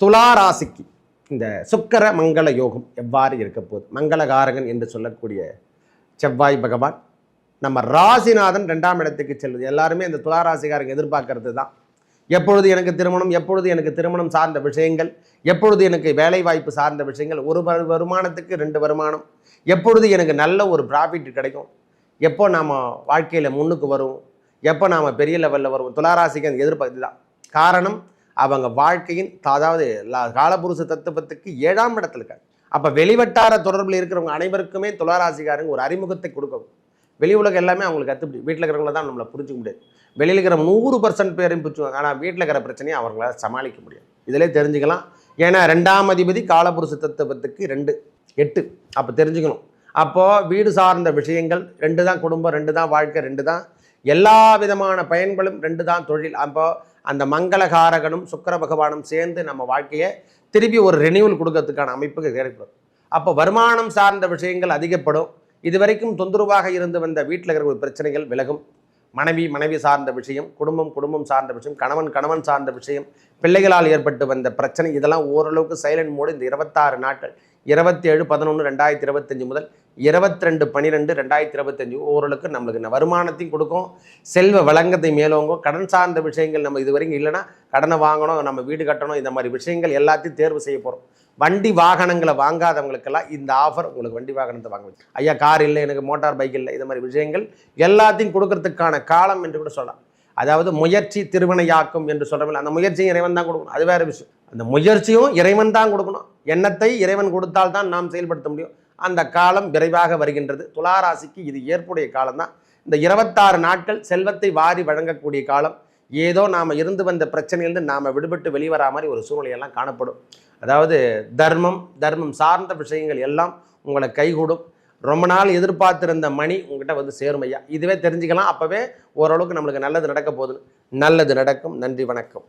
துலா ராசிக்கு இந்த சுக்கர மங்கள யோகம் எவ்வாறு இருக்க போகுது? மங்களகாரகன் என்று சொல்லக்கூடிய செவ்வாய் பகவான் நம்ம ராசிநாதன் ரெண்டாம் இடத்துக்கு செல்வது. எல்லாருமே இந்த துலா ராசிக்காரங்க எதிர்பார்க்கறது தான். எப்பொழுது எனக்கு திருமணம் எப்பொழுது எனக்கு திருமணம் சார்ந்த விஷயங்கள் எப்பொழுது எனக்கு வேலை வாய்ப்பு சார்ந்த விஷயங்கள் ஒரு வரு- வருமானத்துக்கு ரெண்டு வருமானம் எப்பொழுது எனக்கு நல்ல ஒரு ப்ராஃபிட் கிடைக்கும் எப்போ நாம் வாழ்க்கையில் முன்னுக்கு வரும் எப்போ நாம் பெரிய லெவலில் வருவோம் துளாராசிக்கு அந்த எதிர்பார்த்து தான் காரணம் அவங்க வாழ்க்கையின் அதாவது காலபுருஷ தத்துவத்துக்கு ஏழாம் இடத்துல இருக்காங்க. அப்போ வெளிவட்டார தொடர்பில் இருக்கிறவங்க அனைவருக்குமே துளாராசிக்காரங்க ஒரு அறிமுகத்தை கொடுக்கும். வெளி உலகம் எல்லாமே அவங்களுக்கு கற்றுப்பிடி வீட்டில் இருக்கிறவங்கள தான் நம்மளை புரிஞ்சிக்க முடியாது வெளியில் இருக்கிற நூறு பர்சன்ட் பேரையும் புரிச்சுவாங்க ஆனால் வீட்டில் இருக்கிற பிரச்சனையை அவங்களால சமாளிக்க முடியாது. இதிலே தெரிஞ்சுக்கலாம். ஏன்னா ரெண்டாம் அதிபதி காலபுருஷ தத்துவத்துக்கு ரெண்டு எட்டு. அப்போ தெரிஞ்சுக்கணும். அப்போது வீடு சார்ந்த விஷயங்கள் ரெண்டு தான் குடும்பம் ரெண்டு தான் வாழ்க்கை ரெண்டு தான் எல்லா விதமான பயன்களும் ரெண்டு தான் தொழில். அப்போ அந்த மங்களகாரகனும் சுக்கர பகவானும் சேர்ந்து நம்ம வாழ்க்கையை திருப்பி ஒரு ரெனியூவல் கொடுக்கறதுக்கான அமைப்புக்கு ஏற்படும். அப்போ வருமானம் சார்ந்த விஷயங்கள் அதிகப்படும். இதுவரைக்கும் தொந்தரவாக இருந்து வந்த வீட்டில் இருக்கிற ஒரு பிரச்சனைகள் விலகும். மனைவி மனைவி சார்ந்த விஷயம் குடும்பம் குடும்பம் சார்ந்த விஷயம் கணவன் கணவன் சார்ந்த விஷயம் பிள்ளைகளால் ஏற்பட்டு வந்த பிரச்சனை இதெல்லாம் ஓரளவுக்கு சைலண்ட் மோடு இந்த இருபத்தாறு நாட்கள். இருபத்தேழு பதினொன்று ரெண்டாயிரத்தி இருபத்தஞ்சு முதல் இருபத்தி ரெண்டு பன்னிரெண்டு ரெண்டாயிரத்தி இருபத்தஞ்சு ஓரளவுக்கு நம்மளுக்கு இந்த வருமானத்தையும் கொடுக்கும். செல்வ வழங்கத்தை மேலோங்கும். கடன் சார்ந்த விஷயங்கள் நம்ம இது வரைக்கும் இல்லைன்னா கடனை வாங்கணும் நம்ம வீடு கட்டணும் இந்த மாதிரி விஷயங்கள் எல்லாத்தையும் தேர்வு செய்ய போகிறோம் வண்டி வாகனங்களை வாங்காதவங்களுக்கெல்லாம் இந்த ஆஃபர் உங்களுக்கு வண்டி வாகனத்தை வாங்க ஐயா கார் இல்லை எனக்கு மோட்டார் பைக் இல்லை இந்த மாதிரி விஷயங்கள் எல்லாத்தையும் கொடுக்கறதுக்கான காலம் என்று கூட சொல்லலாம். அதாவது முயற்சி திருவினையாக்கும் என்று சொல்கிறவங்க அந்த முயற்சியை இறைவன் தான் கொடுக்கணும். அது வேற விஷயம். அந்த முயற்சியும் இறைவன் தான் கொடுக்கணும். எண்ணத்தை இறைவன் கொடுத்தால் தான் நாம் செயல்படுத்த முடியும். அந்த காலம் விரைவாக வருகின்றது. துளாராசிக்கு இது ஏற்புடைய காலம்தான். இந்த இருபத்தாறு நாட்கள் செல்வத்தை வாரி வழங்கக்கூடிய காலம். ஏதோ நாம் இருந்து வந்த பிரச்சனையிலிருந்து நாம் விடுபட்டு வெளிவரா மாதிரி ஒரு சூழ்நிலையெல்லாம் காணப்படும். அதாவது தர்மம் தர்மம் சார்ந்த விஷயங்கள் எல்லாம் உங்களை கைகூடும். ரொம்ப நாள் எதிர்பார்த்திருந்த மணி உங்ககிட்ட வந்து சேரும் ஐயா. இதுவே தெரிஞ்சுக்கலாம். அப்போவே ஓரளவுக்கு நம்மளுக்கு நல்லது நடக்க போகுது. நல்லது நடக்கும். நன்றி வணக்கம்.